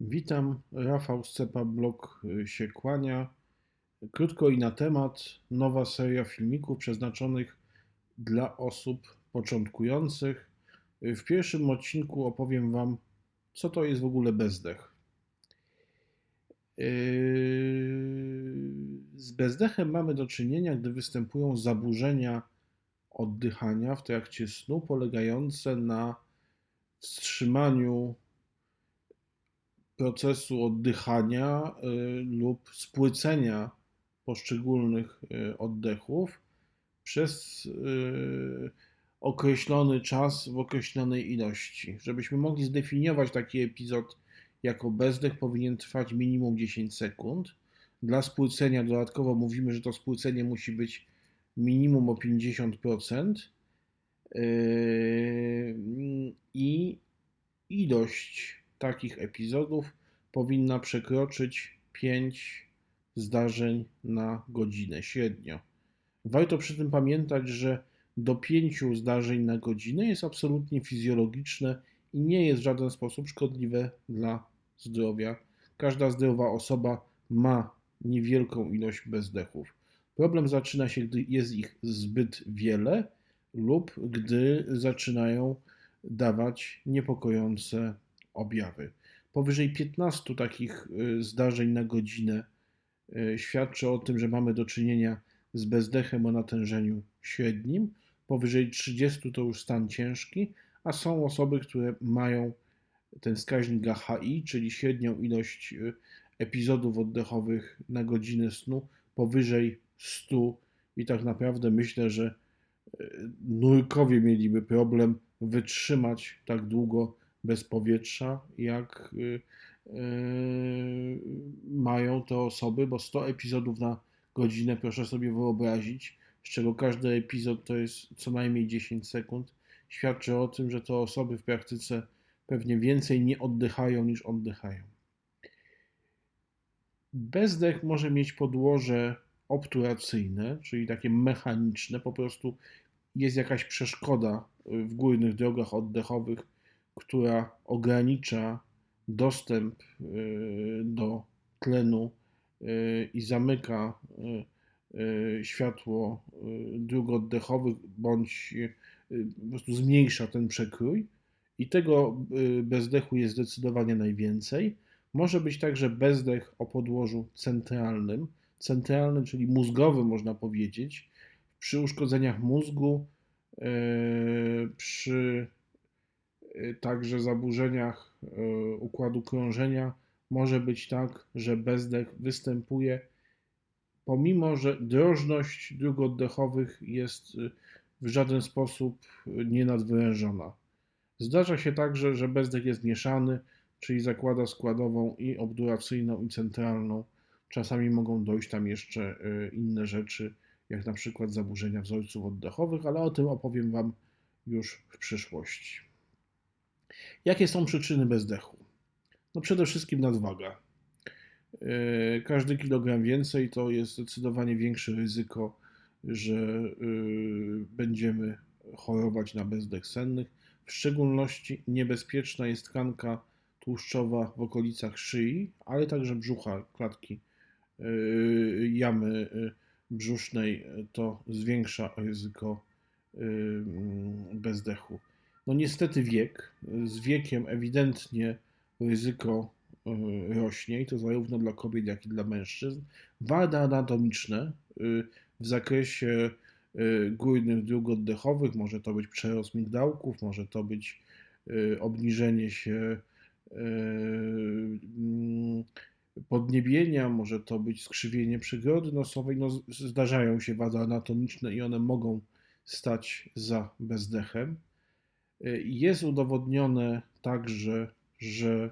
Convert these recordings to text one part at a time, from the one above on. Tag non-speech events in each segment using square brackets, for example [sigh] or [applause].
Witam, Rafał Scepa, blog y, się kłania. Krótko i na temat, nowa seria filmików przeznaczonych dla osób początkujących. Y, W pierwszym odcinku opowiem Wam, co to jest w ogóle bezdech. Yy, Z bezdechem mamy do czynienia, gdy występują zaburzenia oddychania w trakcie snu, polegające na wstrzymaniu procesu oddychania y, lub spłycenia poszczególnych y, oddechów przez y, określony czas w określonej ilości. Żebyśmy mogli zdefiniować taki epizod jako bezdech, powinien trwać minimum 10 sekund. Dla spłycenia dodatkowo mówimy, że to spłycenie musi być minimum o 50%. Yy, I ilość takich epizodów powinna przekroczyć 5 zdarzeń na godzinę średnio. Warto przy tym pamiętać, że do 5 zdarzeń na godzinę jest absolutnie fizjologiczne i nie jest w żaden sposób szkodliwe dla zdrowia. Każda zdrowa osoba ma niewielką ilość bezdechów. Problem zaczyna się, gdy jest ich zbyt wiele lub gdy zaczynają dawać niepokojące objawy. Powyżej 15 takich y, zdarzeń na godzinę y, świadczy o tym, że mamy do czynienia z bezdechem o natężeniu średnim. Powyżej 30 to już stan ciężki, a są osoby, które mają ten wskaźnik AHI, czyli średnią ilość y, epizodów oddechowych na godzinę snu powyżej 100 i tak naprawdę myślę, że nurkowie mieliby problem wytrzymać tak długo bez powietrza, jak y, y, mają te osoby, bo 100 epizodów na godzinę, proszę sobie wyobrazić, z czego każdy epizod to jest co najmniej 10 sekund, świadczy o tym, że te osoby w praktyce pewnie więcej nie oddychają niż oddychają. Bezdech może mieć podłoże obturacyjne, czyli takie mechaniczne, po prostu jest jakaś przeszkoda w górnych drogach oddechowych, która ogranicza dostęp y, do tlenu y, i zamyka y, światło dróg oddechowych, bądź po prostu zmniejsza ten przekrój. I tego bezdechu jest zdecydowanie najwięcej. Może być także bezdech o podłożu centralnym, centralnym, czyli mózgowym, można powiedzieć. Przy uszkodzeniach mózgu, przy także zaburzeniach układu krążenia może być tak, że bezdech występuje, pomimo że drożność dróg oddechowych jest w żaden sposób nienadwyrężona. Zdarza się także, że bezdech jest mieszany, czyli zakłada składową i obduracyjną, i centralną. Czasami mogą dojść tam jeszcze inne rzeczy, jak na przykład zaburzenia wzorców oddechowych, ale o tym opowiem Wam już w przyszłości. Jakie są przyczyny bezdechu? No przede wszystkim nadwaga. Każdy kilogram więcej to jest zdecydowanie większe ryzyko, że będziemy chorować na bezdech sennych. W szczególności niebezpieczna jest tkanka tłuszczowa w okolicach szyi, ale także brzucha, klatki jamy brzusznej. To zwiększa ryzyko bezdechu. No niestety wiek. Z wiekiem ewidentnie ryzyko rośnie i to zarówno dla kobiet, jak i dla mężczyzn. Wady anatomiczne w zakresie górnych dróg oddechowych, może to być przerost migdałków, może to być obniżenie się podniebienia, może to być skrzywienie przegrody nosowej. No, zdarzają się wady anatomiczne i one mogą stać za bezdechem. Jest udowodnione także, że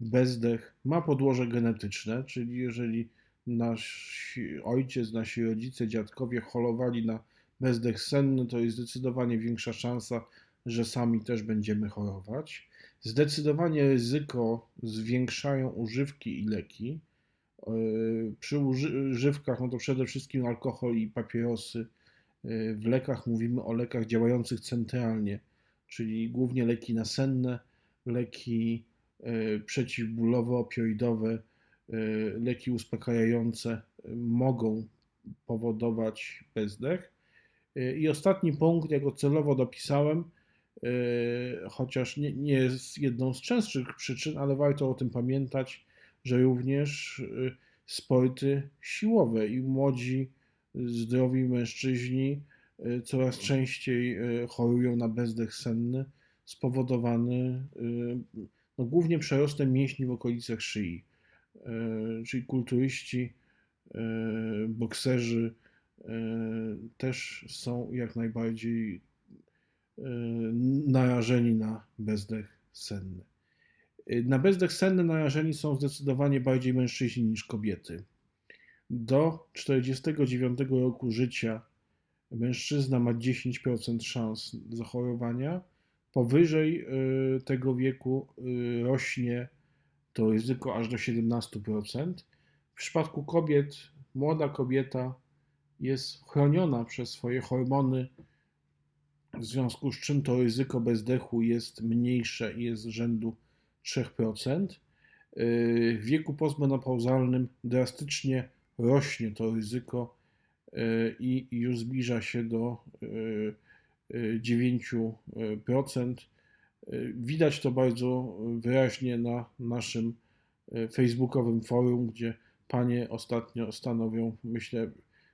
bezdech ma podłoże genetyczne, czyli jeżeli nasz ojciec, nasi rodzice, dziadkowie chorowali na bezdech senny, to jest zdecydowanie większa szansa, że sami też będziemy chorować. Zdecydowanie ryzyko zwiększają używki i leki. Przy używkach no to przede wszystkim alkohol i papierosy. W lekach mówimy o lekach działających centralnie czyli głównie leki nasenne, leki e, przeciwbólowe, opioidowe, e, leki uspokajające mogą powodować bezdech. I ostatni punkt, ja go celowo dopisałem, chociaż nie, nie jest jedną z częstszych przyczyn, ale warto o tym pamiętać, że również sporty siłowe i młodzi, zdrowi mężczyźni coraz częściej chorują na bezdech senny spowodowany no, głównie przerostem mięśni w okolicach szyi. Czyli kulturyści, bokserzy też są jak najbardziej narażeni na bezdech senny. Na bezdech senny narażeni są zdecydowanie bardziej mężczyźni niż kobiety. Do 49 roku życia mężczyzna ma 10% szans zachorowania, powyżej y, tego wieku y, rośnie to ryzyko aż do 17%. W przypadku kobiet, młoda kobieta jest chroniona przez swoje hormony, w związku z czym to ryzyko bezdechu jest mniejsze i jest rzędu 3%. Y, w wieku postmenopauzalnym drastycznie rośnie to ryzyko i już zbliża się do 9%. Widać to bardzo wyraźnie na naszym facebookowym forum, gdzie panie ostatnio stanowią, myślę,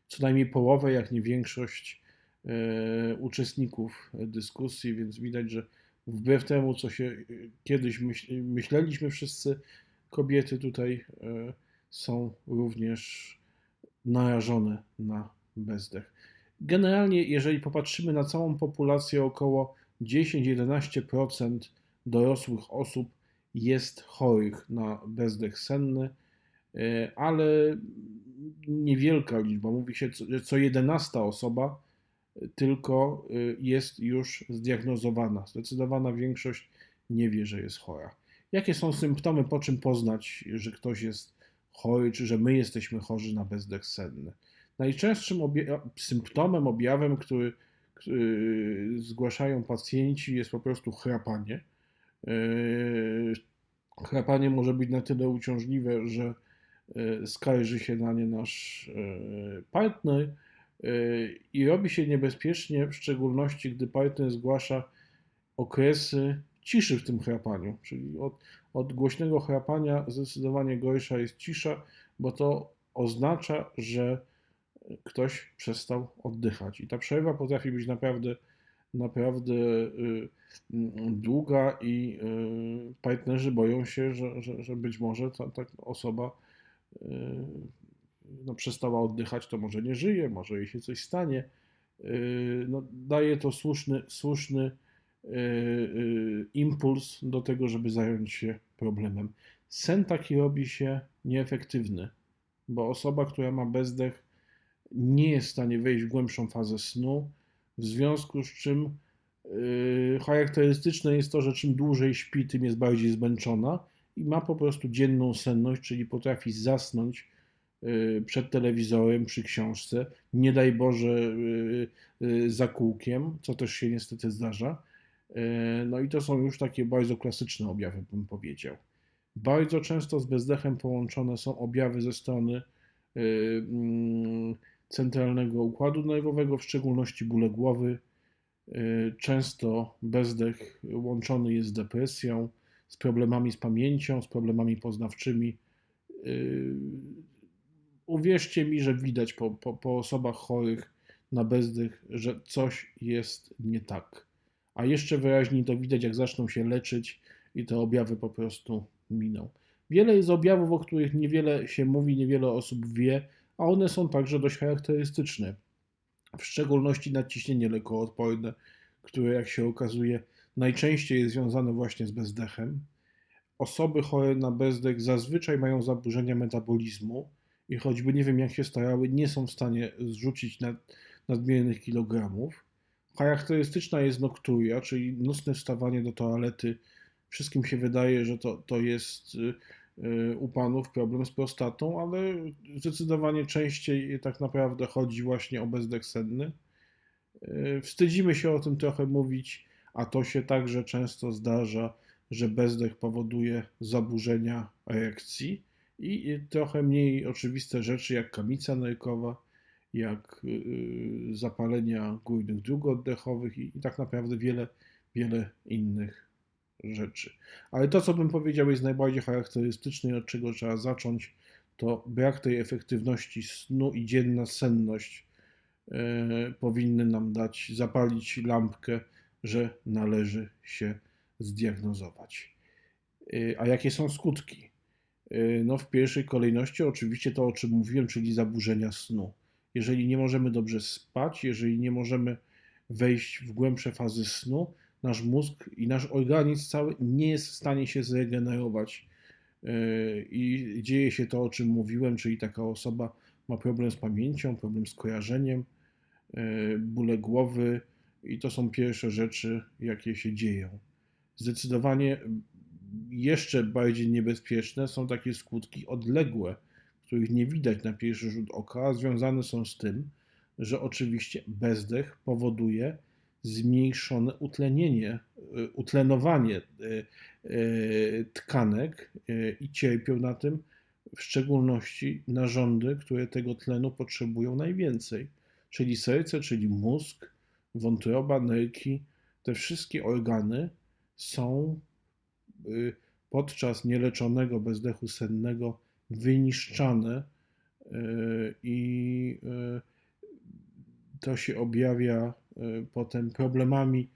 co najmniej połowę, jak nie większość uczestników dyskusji, więc widać, że wbrew temu, co się kiedyś myśleliśmy wszyscy, kobiety tutaj są również narażone na bezdech. Generalnie, jeżeli popatrzymy na całą populację, około 10-11% dorosłych osób jest chorych na bezdech senny, e, ale niewielka liczba, mówi się, że co 11 osoba tylko e, jest już zdiagnozowana. Zdecydowana większość nie wie, że jest chora. Jakie są symptomy, po czym poznać, że ktoś jest chory, czy że my jesteśmy chorzy na bezdech senny? Najczęstszym obja symptomem, objawem, który, który, zgłaszają pacjenci, jest po prostu chrapanie. Yy, chrapanie może być na tyle uciążliwe, że yy, skarży się na nie nasz yy, partner i robi się niebezpiecznie, w szczególności gdy partner zgłasza okresy ciszy w tym chrapaniu. Czyli od, od głośnego chrapania zdecydowanie gorsza jest cisza, bo to oznacza, że ktoś przestał oddychać. I ta przerwa potrafi być naprawdę, naprawdę y, mm, długa i y, partnerzy boją się, że, że, że być może ta, ta osoba y, no, przestała oddychać, to może nie żyje, może jej się coś stanie. No, daje to słuszny, słuszny impuls do tego, żeby zająć się problemem. Sen taki robi się nieefektywny, bo osoba, która ma bezdech, nie jest w stanie wejść w głębszą fazę snu, w związku z czym yy, charakterystyczne jest to, że czym dłużej śpi, tym jest bardziej zmęczona i ma po prostu dzienną senność, czyli potrafi zasnąć przed telewizorem, przy książce, nie daj Boże yy za kółkiem, co też się niestety zdarza. Yy, no i to są już takie bardzo klasyczne objawy, bym powiedział. Bardzo często z bezdechem połączone są objawy ze strony yy, mm, centralnego układu nerwowego, w szczególności bóle głowy. Y, często bezdech łączony jest z depresją, z problemami z pamięcią, z problemami poznawczymi. Uwierzcie mi, że widać po, po, po osobach chorych na bezdech, że coś jest nie tak. A jeszcze wyraźniej to widać, jak zaczną się leczyć i te objawy po prostu miną. Wiele jest objawów, o których niewiele się mówi, niewiele osób wie, a one są także dość charakterystyczne. W szczególności nadciśnienie lekoodporne, które jak się okazuje najczęściej jest związane właśnie z bezdechem. Osoby chore na bezdech zazwyczaj mają zaburzenia metabolizmu i choćby nie wiem jak się starały, nie są w stanie zrzucić nad, nadmiernych kilogramów. Charakterystyczna jest nokturia, czyli nocne wstawanie do toalety. Wszystkim się wydaje, że to, to jest y, Y, u panów problem z prostatą, ale zdecydowanie częściej tak naprawdę chodzi właśnie o bezdech senny. Y, wstydzimy się o tym trochę mówić, a to się także często zdarza, że bezdech powoduje zaburzenia erekcji i trochę mniej oczywiste rzeczy jak kamica nerkowa, jak yy, zapalenia górnych dróg oddechowych i, i tak naprawdę wiele, wiele innych rzeczy. Ale to, co bym powiedział, jest najbardziej charakterystyczne i od czego trzeba zacząć, to brak tej efektywności snu i dzienna senność e, powinny nam dać, zapalić lampkę, że należy się zdiagnozować. E, a jakie są skutki? E, no, w pierwszej kolejności oczywiście to, o czym mówiłem, czyli zaburzenia snu. Jeżeli nie możemy dobrze spać, jeżeli nie możemy wejść w głębsze fazy snu, nasz mózg i nasz organizm cały nie jest w stanie się zregenerować. I dzieje się to, o czym mówiłem, czyli taka osoba ma problem z pamięcią, problem z kojarzeniem, bóle głowy, i to są pierwsze rzeczy, jakie się dzieją. Zdecydowanie jeszcze bardziej niebezpieczne są takie skutki odległe, których nie widać na pierwszy rzut oka, związane są z tym, że oczywiście bezdech powoduje zmniejszone utlenienie, utlenowanie tkanek i cierpią na tym w szczególności narządy, które tego tlenu potrzebują najwięcej, czyli serce, czyli mózg, wątroba, nerki, te wszystkie organy są y, podczas nieleczonego bezdechu sennego wyniszczane y, i y, to się objawia potem problemami,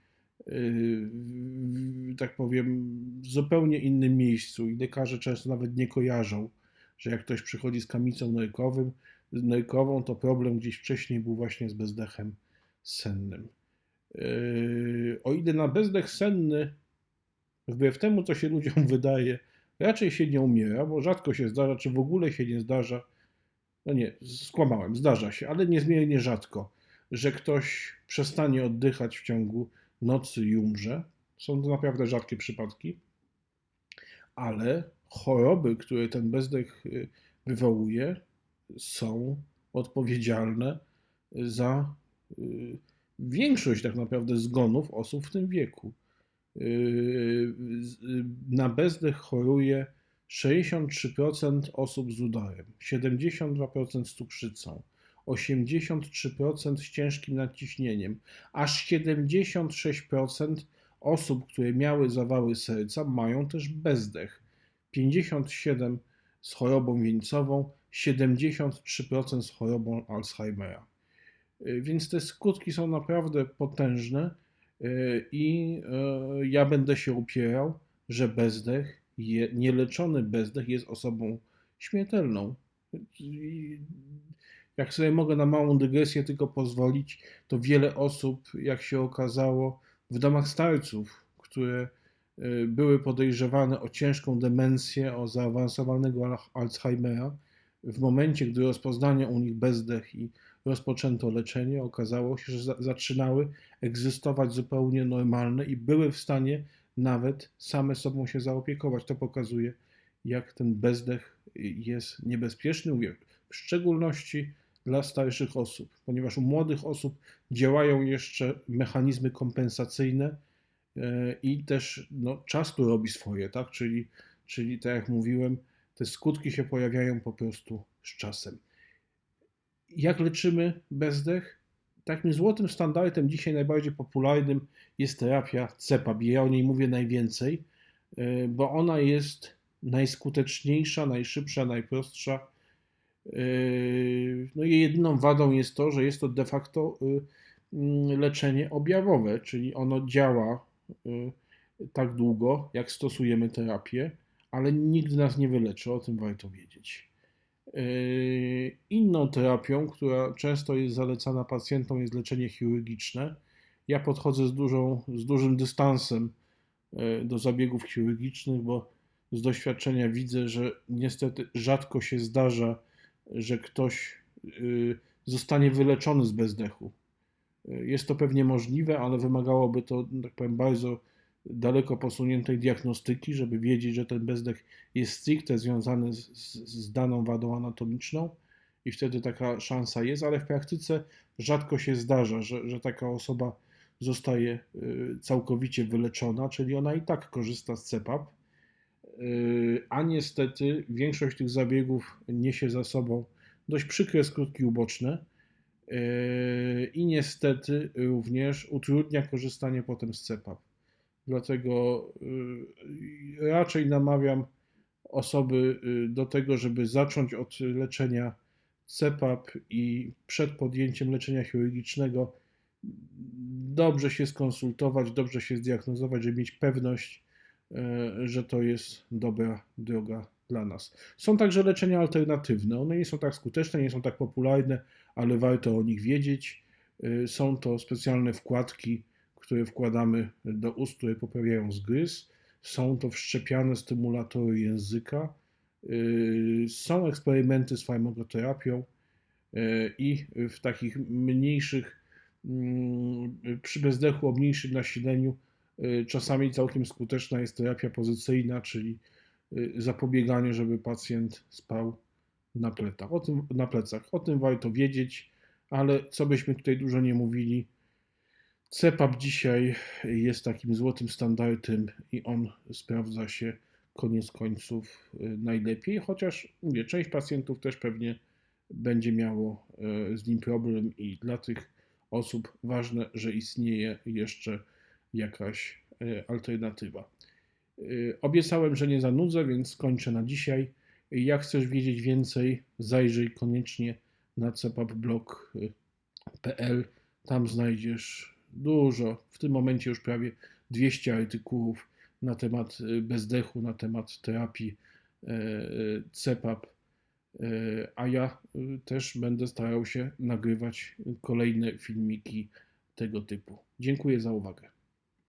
tak powiem, w zupełnie innym miejscu i lekarze często nawet nie kojarzą, że jak ktoś przychodzi z kamicą nerkowym, nerkową, to problem gdzieś wcześniej był właśnie z bezdechem sennym. O ile na bezdech senny, wbrew temu, co się ludziom [laughs] wydaje, raczej się nie umiera, bo rzadko się zdarza, czy w ogóle się nie zdarza, no nie, skłamałem, zdarza się, ale niezmiernie rzadko, że ktoś przestanie oddychać w ciągu nocy i umrze. Są to naprawdę rzadkie przypadki, ale choroby, które ten bezdech y, wywołuje, są odpowiedzialne za y, większość tak naprawdę zgonów osób w tym wieku. Yy, na bezdech choruje 63% osób z udarem, 72% z cukrzycą, 83% z ciężkim nadciśnieniem, aż 76% osób, które miały zawały serca, mają też bezdech. 57% z chorobą wieńcową, 73% z chorobą Alzheimera. Y, więc te skutki są naprawdę potężne y, i y, ja będę się upierał, że bezdech, nieleczony bezdech jest osobą śmiertelną. Jak sobie mogę na małą dygresję tylko pozwolić, to wiele osób, jak się okazało, w domach starców, które były podejrzewane o ciężką demencję, o zaawansowanego Alzheimera, w momencie, gdy rozpoznano u nich bezdech i rozpoczęto leczenie, okazało się, że zaczynały egzystować zupełnie normalne i były w stanie nawet same sobą się zaopiekować. To pokazuje, jak ten bezdech jest niebezpieczny, mówię, w szczególności dla starszych osób, ponieważ u młodych osób działają jeszcze mechanizmy kompensacyjne e, i też no, czas tu robi swoje, tak? Czyli, czyli tak jak mówiłem, te skutki się pojawiają po prostu z czasem jak leczymy bezdech? Takim złotym standardem dzisiaj najbardziej popularnym jest terapia CEPAB. Ja o niej mówię najwięcej, e, bo ona jest najskuteczniejsza, najszybsza, najprostsza. E, no i jedyną wadą jest to, że jest to de facto e, mm, leczenie objawowe, czyli ono działa tak długo, jak stosujemy terapię, ale nigdy nas nie wyleczy, o tym warto wiedzieć. Yy, inną terapią, która często jest zalecana pacjentom, jest leczenie chirurgiczne. Ja podchodzę z, dużą, z dużym dystansem yy, do zabiegów chirurgicznych, bo z doświadczenia widzę, że niestety rzadko się zdarza, że ktoś yy, zostanie wyleczony z bezdechu. Jest to pewnie możliwe, ale wymagałoby to, tak powiem, bardzo daleko posuniętej diagnostyki, żeby wiedzieć, że ten bezdech jest stricte związany z, z, daną wadą anatomiczną i wtedy taka szansa jest, ale w praktyce rzadko się zdarza, że, że taka osoba zostaje y, całkowicie wyleczona, czyli ona i tak korzysta z CEPAP, y, a niestety większość tych zabiegów niesie za sobą dość przykre skutki uboczne y, i niestety również utrudnia korzystanie potem z CEPAP. Dlatego y, raczej namawiam osoby y, do tego, żeby zacząć od leczenia CEPAP i przed podjęciem leczenia chirurgicznego dobrze się skonsultować, dobrze się zdiagnozować, żeby mieć pewność, y, że to jest dobra droga dla nas. Są także leczenia alternatywne. One nie są tak skuteczne, nie są tak popularne, ale warto o nich wiedzieć. Są to specjalne wkładki, które wkładamy do ust, które poprawiają zgryz. Są to wszczepiane stymulatory języka. Y, Są eksperymenty z farmakoterapią y, i w takich mniejszych, mm, przy bezdechu o mniejszym nasileniu, y, czasami całkiem skuteczna jest terapia pozycyjna, czyli zapobieganie, żeby pacjent spał na plecach. O tym, na plecach. O tym warto wiedzieć, ale co byśmy tutaj dużo nie mówili, CEPAP dzisiaj jest takim złotym standardem i on sprawdza się koniec końców y, najlepiej, chociaż mówię, część pacjentów też pewnie będzie miało y, z nim problem i dla tych osób ważne, że istnieje jeszcze jakaś y, alternatywa. Obiecałem, że nie zanudzę, więc skończę na dzisiaj. Jak chcesz wiedzieć więcej, zajrzyj koniecznie na cepapblog.pl. Tam znajdziesz dużo, w tym momencie już prawie 200 artykułów na temat y, bezdechu, na temat terapii y, y, CEPAP, a ja też będę starał się nagrywać kolejne filmiki tego typu. Dziękuję za uwagę.